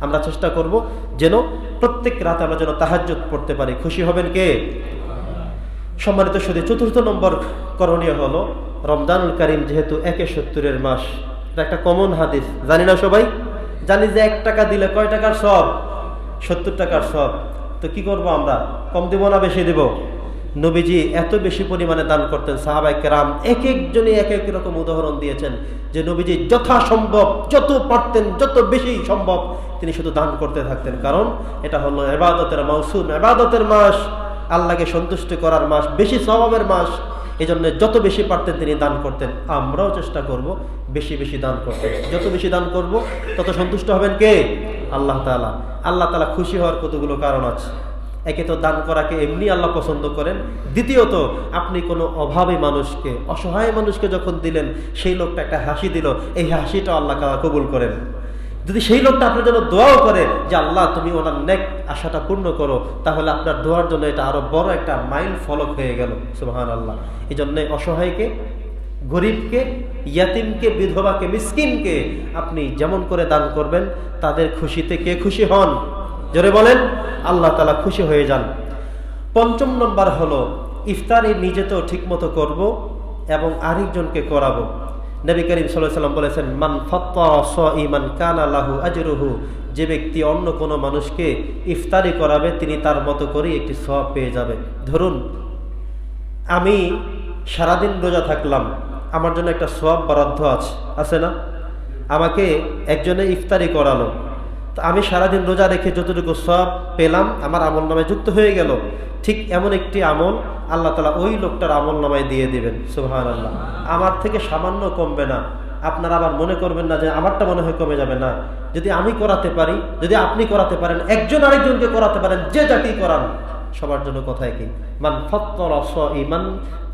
আমরা চেষ্টা করব যেন প্রত্যেক রাতে আমরা যেন তাহাজ্জুদ পড়তে পারি। খুশি হবেন কে? সম্মানিত সুদী চতুর্থ নম্বর করণীয় হলো রমজানুল করিম যেহেতু একে সত্তরের মাস, এটা একটা কমন হাদিস। জানি না সবাই? জানি যে এক টাকা দিলে কয় টাকার সব? সত্তর টাকার সব। তো কি করব আমরা? কম দেব না বেশি দেব? নবীজি এত বেশি পরিমাণে দান করতেন সাহাবাই কেরাম এক একজনই এক এক রকম উদাহরণ দিয়েছেন যে নবীজি যথাসম্ভব, যত পারতেন, যত বেশি সম্ভব তিনি শুধু দান করতে থাকতেন। কারণ এটা হলো এবাদতের মৌসুম এবাদতের মাস, আল্লাহকে সন্তুষ্ট করার মাস, বেশি স্বভাবের মাস এই জন্য যত বেশি পারতেন তিনি দান করতেন। আমরাও চেষ্টা করব বেশি বেশি দান করতে। যত বেশি দান করব, তত সন্তুষ্ট হবেন কে? আল্লাহ তালা আল্লাহ তালা খুশি হওয়ার কতগুলো কারণ আছে। একে তো দান করাকে এমনি আল্লাহ পছন্দ করেন। দ্বিতীয়ত, আপনি কোনো অভাবী মানুষকে, অসহায় মানুষকে যখন দিলেন, সেই লোকটা একটা হাসি দিল। এই হাসিটা আল্লাহ কবুল করেন। যদি সেই লোকটা আপনার জন্য দোয়াও করে যে, আল্লাহ, তুমি ওনার নেক আশাটা পূর্ণ করো, তাহলে আপনার দোয়ার জন্য এটা আরও বড় একটা মাইল ফলক হয়ে গেল। সুবাহান আল্লাহ এই জন্য অসহায়কে, গরিবকে, ইয়াতিমকে, বিধবাকে, মিসকিনকে আপনি যেমন করে দান করবেন, তাদের খুশিতে কে খুশি হন? জোরে বলেন, আল্লাহ তালা খুশি হয়ে যান। পঞ্চম নম্বর হলো, ইফতারি নিজে তো ঠিকমতো করব এবং আরেকজনকে করাবো। নবী করিম সাল্লাম বলেছেন, মান ইমান কান আল্লাহু আজরুহু যে ব্যক্তি অন্য কোনো মানুষকে ইফতারি করাবে, তিনি তার মতো করেই একটি সব পেয়ে যাবে। ধরুন, আমি সারাদিন রোজা থাকলাম, আমার জন্য একটা সব বরাদ্দ আছে আছে না? আমাকে একজনে ইফতারি করালো তো আমি সারাদিন রোজা রেখে যতটুকু সব পেলাম, আমার আমল নামায় যুক্ত হয়ে গেল। ঠিক এমন একটি আমল আল্লাহ তালা ওই লোকটার আমল নামায় দিয়ে দিবেন। সুহান আল্লাহ আমার থেকে সামান্য কমবে না। আপনারা আবার মনে করবেন না যে আমারটা মনে হয় কমে যাবে না। যদি আমি করাতে পারি, যদি আপনি করাতে পারেন, একজন আরেকজনকে করাতে পারেন, যে যাকে করান, সবার জন্য কথায় কি মান ফত্তর ইমান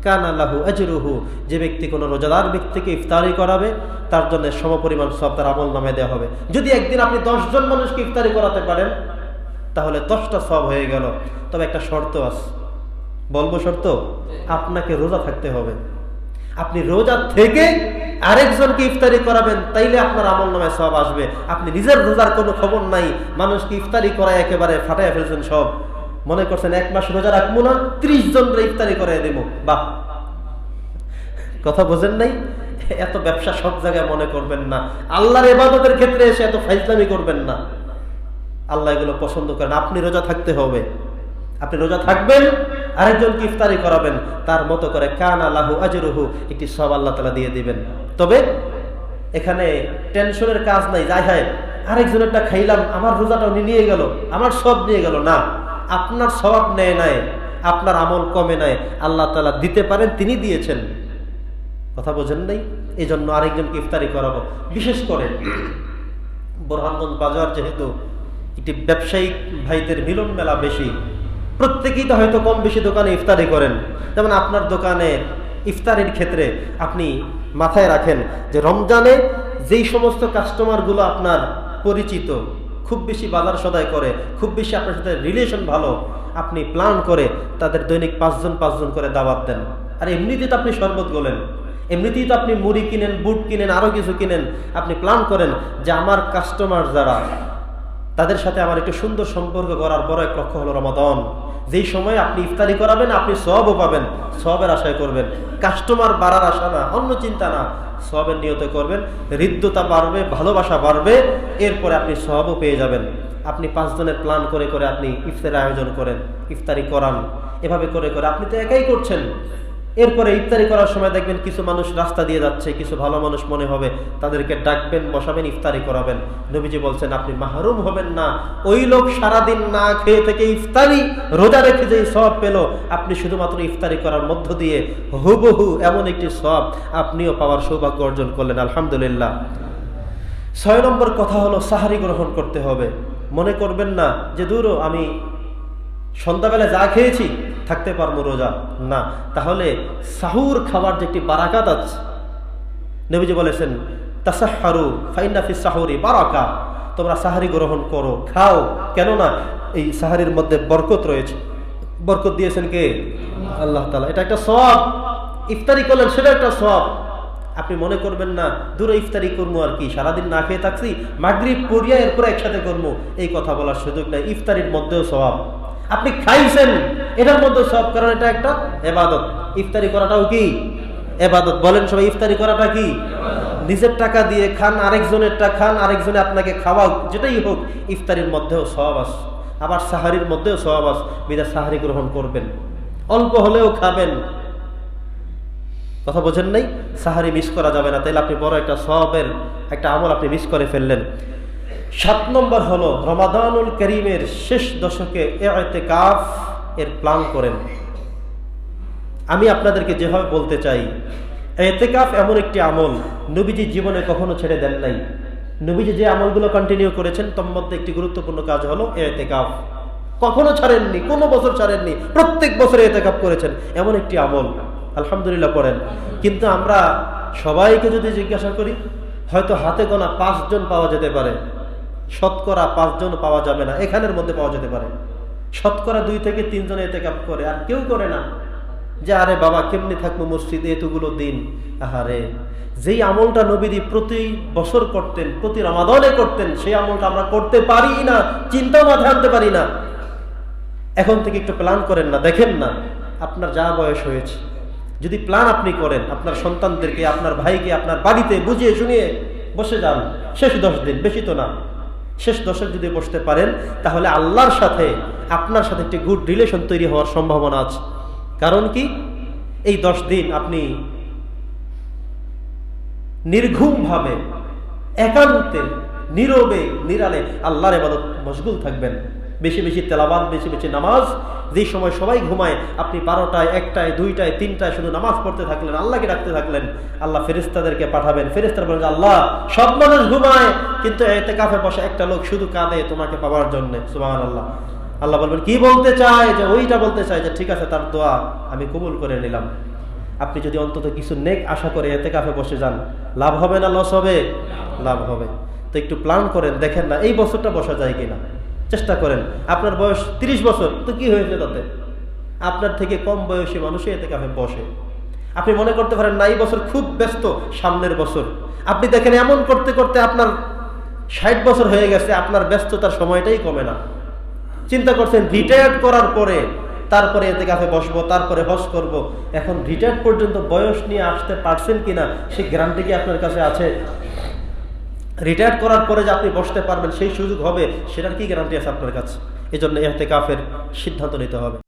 কান আজরুহু, যে ব্যক্তি কোনো রোজাদার ব্যক্তিকে ইফতারি করাবে, তার জন্য সমপরিমাণ সব তার আমল নামে দেওয়া হবে। যদি একদিন আপনি দশজন মানুষকে ইফতারি করাতে পারেন, তাহলে দশটা সব হয়ে গেল। তবে একটা শর্ত আছে। বলব শর্ত? আপনাকে রোজা থাকতে হবে। আপনি রোজা থেকে আরেকজনকে ইফতারি করাবেন, তাইলে আপনার আমল নামায় সব আসবে। আপনি নিজের রোজার কোনো খবর নাই। মানুষকে ইফতারি করায় একেবারে ফাটাইয়া ফেলছেন সব। মনে করছেন এক মাস রোজা রাখব না, ত্রিশ জন ইফতারি করে দেব। বাহ। কথা বোঝেন নাই? এত ব্যবসা সব জায়গায় মনে করবেন না। আল্লাহর এবাদতের ক্ষেত্রে এসে এত ফাইজলামি করবেন না। আল্লাহ এগুলো পছন্দ করেন। আপনি রোজা থাকতে হবে। আপনি রোজা থাকবেন আরেকজনকে ইফতারি করাবেন। তার মতো করে কান আল্লাহু আজরুহু, একটি সব আল্লাহ তালা দিয়ে দিবেন। তবে এখানে টেনশনের কাজ নাই। যাই হয়, আরেকজনেরটা খাইলাম, আমার রোজাটা উনি নিয়ে গেল, আমার সব নিয়ে গেল। না। আপনার স্বভাব নেয় নাই, আপনার আমল কমে নাই, আল্লাহ তালা দিতে পারেন, তিনি দিয়েছেন। কথা বোঝেন নাই? এই জন্য আরেকজনকে ইফতারি করাবো। বিশেষ করে বোরহানগঞ্জ বাজার যেহেতু একটি ব্যবসায়িক ভাইদের মিলন মেলা বেশি, প্রত্যেকেই তো হয়তো কম বেশি দোকানে ইফতারি করেন। যেমন আপনার দোকানে ইফতারির ক্ষেত্রে আপনি মাথায় রাখেন যে রমজানে যেই সমস্ত কাস্টমারগুলো আপনার পরিচিত খুব বেশি বাজার সদায় করে, খুব বেশি আপনার সাথে রিলেশন ভালো, আপনি প্ল্যান করে তাদের দৈনিক পাঁচজন পাঁচজন করে দাওয়াত দেন। আর এমনিতেই তো আপনি শরবত গোলেন, এমনিতেই তো আপনি মুড়ি কিনেন, বুট কিনেন আরও কিছু কিনেন, আপনি প্ল্যান করেন যে আমার কাস্টমার যারা, তাদের সাথে আমার একটু সুন্দর সম্পর্ক করার বড় এক লক্ষ্য হলো রমাদন। যেই সময় আপনি ইফতারি করাবেন, আপনি সবও পাবেন সবের আশায় করবেন। কাস্টমার বাড়ার আশা না, অন্য চিন্তা না সবের নিয়তে করবেন। হৃদ্যতা বাড়বে, ভালোবাসা বাড়বে, এরপরে আপনি সবও পেয়ে যাবেন। আপনি পাঁচজনের প্ল্যান করে করে আপনি ইফতারের আয়োজন করেন, ইফতারি করান। এভাবে করে করে আপনি তো একাই করছেন। এরপরে ইফতারি করার সময় দেখবেন কিছু মানুষ রাস্তা দিয়ে যাচ্ছে, কিছু ভালো মানুষ মনে হবে, তাদেরকে ডাকবেন, বসাবেন, ইফতারি করাবেন। নবীজি বলছেন, আপনি মাহরুম হবেন না। ওই লোক সারাদিন না খেয়ে থেকে ইফতারি রোজা রেখে যেই সব পেল, আপনি শুধুমাত্র ইফতারি করার মধ্য দিয়ে হুবহু এমন একটি সব আপনিও পাওয়ার সৌভাগ্য অর্জন করলেন, আলহামদুলিল্লাহ। ছয় নম্বর কথা হলো, সাহারি গ্রহণ করতে হবে। মনে করবেন না যে, দূরও, আমি সন্ধ্যাবেলা যা খেয়েছি থাকতে পারব রোজা? না। তাহলে সাহুর খাবার যে একটি বারাকাত আছে, নবীজি বলেছেন তাসাহারু ফাইনাফি সাহুরি বারাকা। তোমরা সাহারি গ্রহণ করো, খাও। কেননা এই সাহারির মধ্যে বরকত রয়েছে। বরকত দিয়েছেন কে? আল্লাহ তালা এটা একটা সব ইফতারি করলেন, সেটা একটা সব আপনি মনে করবেন না, দূরে ইফতারি করব আর কি। সারাদিন না খেয়ে থাকছি, মাগরিব, পড়িয়া এরপরে একসাথে করব। এই কথা বলার সুযোগ নাই। ইফতারির মধ্যেও স্বভাব আপনি খাইছেন এটার মধ্যে সব কারণ এটা একটা এবাদত। ইফতারি করাটাও কি? এবাদত। বলেন সবাই ইফতারি করাটা কি? নিজের টাকা দিয়ে খান আরেকজনের টাকা খান আরেকজনে আপনাকে খাওয়া যেটাই হোক ইফতারির মধ্যেও সব আস। আবার সাহারির মধ্যেও সব আস। বিদা সাহারি গ্রহণ করবেন। অল্প হলেও খাবেন। কথা বোঝেন নাই? সাহারি মিস করা যাবে না। তাইলে আপনি বড় একটা সবের একটা আমল আপনি মিস করে ফেললেন। সাত নম্বর হলো রমাদানুল করিমের শেষ দশকে এতে কাফ এর প্ল্যান করেন। আমি আপনাদেরকে যেভাবে বলতে চাই, এতেকাফ এমন একটি আমল নবীজি জীবনে কখনো ছেড়ে দেন নাই। নবীজি যে আমলগুলো কন্টিনিউ করেছেন, তোর মধ্যে একটি গুরুত্বপূর্ণ কাজ হলো এতেকাফ। কখনো ছাড়েননি, কোনো বছর ছাড়েননি, প্রত্যেক বছরে এতেকাফ করেছেন, এমন একটি আমল। আলহামদুলিল্লাহ করেন। কিন্তু আমরা সবাইকে যদি জিজ্ঞাসা করি, হয়তো হাতে গোনা পাঁচজন পাওয়া যেতে পারে, শতকরা পাঁচজন পাওয়া যাবে না, এখানের মধ্যে পাওয়া যেতে পারে। শতকরা দুই থেকে তিনজন এতে কাপ করে, আর কেউ করে না। যে, আরে বাবা, কেমনি থাকব মসজিদে? এতগুলো দিন। আহারে, যেই আমলটা নবীদি প্রতি বছর করতেন, প্রতি রমাদনে করতেন, সেই আমলটা আমরা করতে পারি না চিন্তাও মাথায় আনতে পারি না। এখন থেকে একটু প্ল্যান করেন না, দেখেন না, আপনার যা বয়স হয়েছে। যদি প্ল্যান আপনি করেন, আপনার সন্তানদেরকে, আপনার ভাইকে, আপনার বাড়িতে বুঝিয়ে শুনিয়ে বসে যান, শেষ দশ দিন, বেশি তো না। শেষ দশক যদি বসতে পারেন, তাহলে আল্লাহর সাথে আপনার সাথে একটি গুড রিলেশন তৈরি হওয়ার সম্ভাবনা আছে। কারণ কি? এই দশ দিন আপনি নির্ঘুমভাবে, একান্তে, নীরবে, নিরালে আল্লাহর এবাদত মশগুল থাকবেন। বেশি বেশি তেলাবাদ বেশি বেশি নামাজ। যে সময় সবাই ঘুমায়, আপনি বারোটায়, একটায়, দুইটায়, তিনটায় শুধু নামাজ পড়তে থাকলেন, আল্লাহকে ডাকতে থাকলেন, আল্লাহ ফেরিস্তাদেরকে পাঠাবেন। ফেরিস্তার বলেন আল্লাহ, সব মানুষ ঘুমায়, কিন্তু এতে কাফে বসে একটা লোক শুধু কাঁদে তোমাকে পাওয়ার জন্য। সুবাহ আল্লাহ আল্লাহ বলবেন, কি বলতে চায়? যে ওইটা বলতে চায় যে, ঠিক আছে, তার দোয়া আমি কবুল করে নিলাম। আপনি যদি অন্তত কিছু নেক আশা করে এতে কাফে বসে যান, লাভ হবে না লস হবে? লাভ হবে। তো একটু প্ল্যান করেন, দেখেন না, এই বছরটা বসা যায় কিনা। চেষ্টা করেন, আপনার বয়স ৩০ বছর, তো কি হয়েছে তাতে? আপনার থেকে কম বয়সী মানুষই এতে কাফে বসে। আপনি মনে করতে পারেন না, এই বছর খুব ব্যস্ত, সামনের বছর। আপনি দেখেন, এমন করতে করতে আপনার ষাট বছর হয়ে গেছে, আপনার ব্যস্ততার সময়টাই কমে না। চিন্তা করছেন রিটায়ার্ড করার পরে, তারপরে এতে কাফে বসবো, তারপরে হস করব। এখন রিটায়ার্ড পর্যন্ত বয়স নিয়ে আসতে পারছেন কিনা, সেই গ্যারান্টি কি আপনার কাছে আছে? রিটায়ার্ড করার পরে যে আপনি বসতে পারবেন, সেই সুযোগ হবে, সেটার কি গ্যারান্টি আছে আপনার কাছে? এজন্য জন্য এতে কাফের সিদ্ধান্ত নিতে হবে।